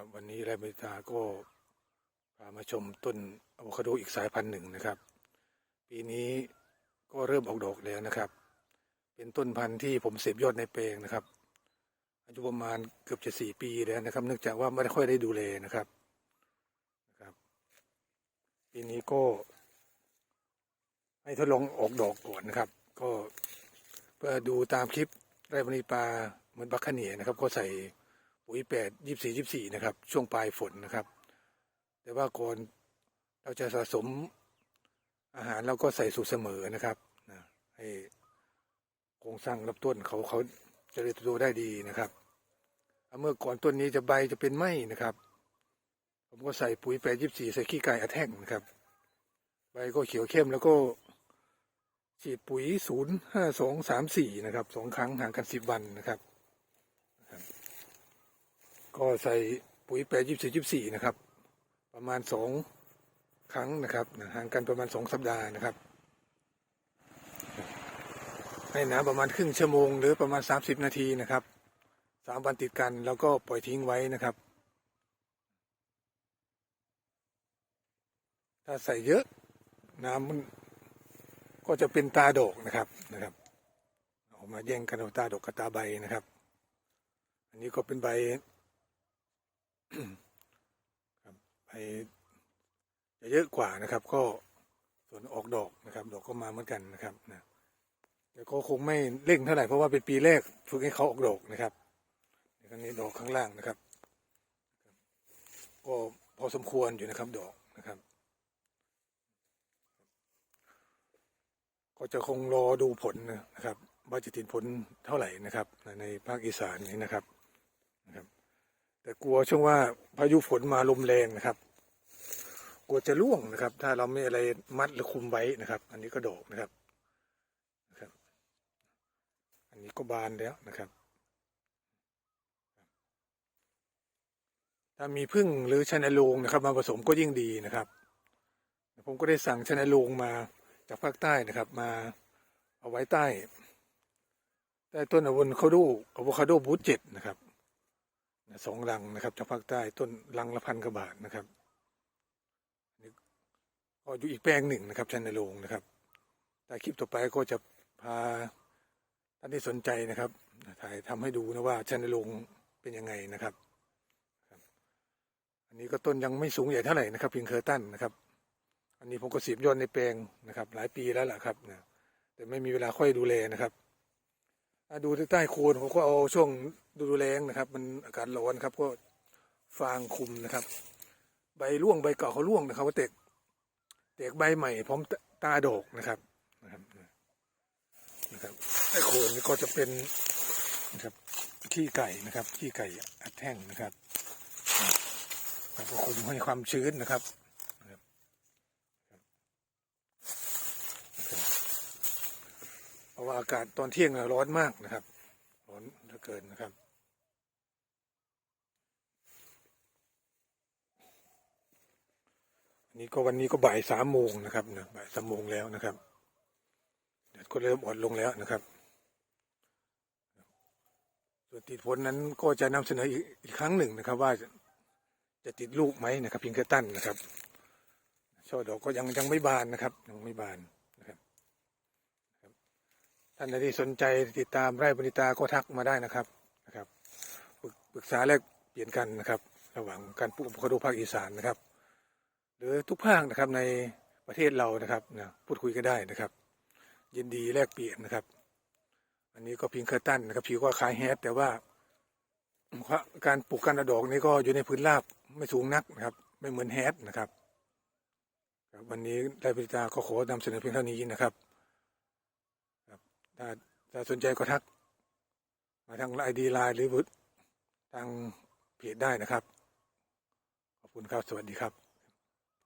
ครับวันนี้ไรเมตาก็พามาชมต้นอะโวคาโดอีกสายพันธุ์หนึ่งนะครับ ปีนี้ก็เริ่มออกดอกแล้วนะครับ เป็นต้นพันธุ์ที่ผมเสพยอดในแปลงนะครับ อายุประมาณเกือบจะสี่ปีแล้วนะครับ เนื่องจากว่าไม่ได้ค่อยได้ดูแลนะครับนะครับ ปีนี้ก็ ให้ทดลองออกดอกก่อนนะครับ ก็เพื่อดูตามคลิปไรบริปลาเหมือนบัคคเนียนะครับ ก็ใส่ ปุ๋ยแปดยี่สี่ยี่สี่นะครับ ช่วงปลายฝนนะครับ แต่ว่าก่อนเราจะสะสมอาหารเราก็ใส่สูตรเสมอนะครับนะให้โครงสร้างลำต้นเขาเขาจะเริญเติบโตได้ดีนะครับเมื่อก่อนต้นนี้จะใบจะเป็นไหมนะครับ ผมก็ใส่ปุ๋ยแปดยี่สี่ใส่ขี้ไก่อะแท่งนะครับ ใบก็เขียวเข้มแล้วก็ฉีดปุ๋ยศูนย์ห้าสองสามสี่นะครับสองครั้งห่างกันสิบวันนะครับ ก็ใส่ปุ๋ยแปดยี่สี่ยี่สี่นะครับ ประมาณสองครั้งนะครับห่างกันประมาณสองสัปดาห์นะครับ ให้น้ำประมาณครึ่งชั่วโมง หรือประมาณสามสิบนาทีนะครับสามวันติดกันแล้วก็ปล่อยทิ้งไว้นะครับ ถ้าใส่เยอะน้ำมันก็จะเป็นตาดกนะครับนะครับ ออกมาแย่งกันเอาตาดกกับตาใบนะครับ อันนี้ก็เป็นใบ ครับใบจะเยอะกว่านะครับ ก็ส่วนออกดอกนะครับ ดอกก็มาเหมือนกันนะครับนะแต่ก็คงไม่เร่งเท่าไหร่เพราะว่าเป็นปีแรกฝึกให้เขาออกดอกนะครับในครั้งนี้ดอกข้างล่างนะครับ ก็พอสมควรอยู่นะครับดอกนะครับ ก็จะคงรอดูผลนะครับ ว่าจะติดผลเท่าไหร่นะครับ ในภาคอีสานนี้นะครับ แต่กลัวช่วงว่าพายุฝนมาลมแรงนะครับ กลัวจะร่วงนะครับ ถ้าเราไม่อะไรมัดหรือคุมไว้นะครับ อันนี้ก็ดอกนะครับนะครับ อันนี้ก็บานแล้วนะครับ ถ้ามีพึ่งหรือชนโลงนะครับ มาผสมก็ยิ่งดีนะครับ ผมก็ได้สั่งชนโลงมาจากภาคใต้นะครับ มาเอาไว้ใต้ใต้ต้นอะโคาโดอะโวคาโดบูทเจ็ดนะครับ สองลังนะครับจากภาคใต้ต้นลังละพันกว่าบาทนะครับนี่ก็อยู่อีกแปลงหนึ่งนะครับชนโลงนะครับ แต่คลิปต่อไปก็จะพาท่านที่สนใจนะครับถ่ายทำให้ดูนะว่าชนโลงเป็นยังไงนะครับ อันนี้ก็ต้นยังไม่สูงใหญ่เท่าไหร่นะครับเพียงเคอร์ตันนะครับ อันนี้ผมก็สีบยอดในแปลงนะครับ หลายปีแล้วล่ะครับนะแต่ไม่มีเวลาค่อยดูแลนะครับ ดูที่ใต้โคนผมก็เอาช่วงดูดูแรงนะครับ มันอากาศร้อนครับ ก็ฟางคุมนะครับ ใบร่วงใบเก่าเขาร่วงนะครับก็เตกเตกใบใหม่พร้อมตาดอกนะครับนะครับนะครับใต้โคนนี่ก็จะเป็นนะครับขี้ไก่นะครับขี้ไก่อัดแท่งนะครับแล้วก็คุมให้ความชื้นนะครับ เพ ราะว่าอากาศตอนเที่ยงร้อนมากนะครับ ร้อนเหลือเกินนะครับนนี้ก็วันนี้ก็บ่ายสามโมงนะครับนะบ่ายสามโมงแล้วนะครับแดดก็เริ่มอ่อนลงแล้วนะครับส่วนติดผลนั้นก็จะนำเสนออีกครั้งหนึ่งนะครับ ว่าจะจะติดลูกไหมนะครับเพียงแค่ตั้นนะครับช่อดอกก็ยังยังไม่บานนะครับยังไม่บาน ท่านใดที่สนใจติดตามไร่บริตาก็ทักมาได้นะครับนะครับปรึกษาแลกเปลี่ยนกันนะครับ ระหว่างการปลูกอะโวคาโดภาคอีสานนะครับ หรือทุกภาคนะครับในประเทศเรานะครับนะพูดคุยกันได้นะครับ ยินดีแลกเปลี่ยนนะครับ อันนี้ก็พิงเคอร์ตันนะครับผิวก็คล้ายแฮทแต่ว่าการปลูกกันดอกนี้ก็อยู่ในพื้นราบไม่สูงนักนะครับ ไม่เหมือนแฮทนะครับวันนี้ไร่บริตาก็ขอนำเสนอเพียงเท่านี้นะครับ ถ้าถ้าสนใจก็ทัก มาทางไอดีไลน์หรือทางเพจได้นะครับ ขอบคุณครับ สวัสดีครับ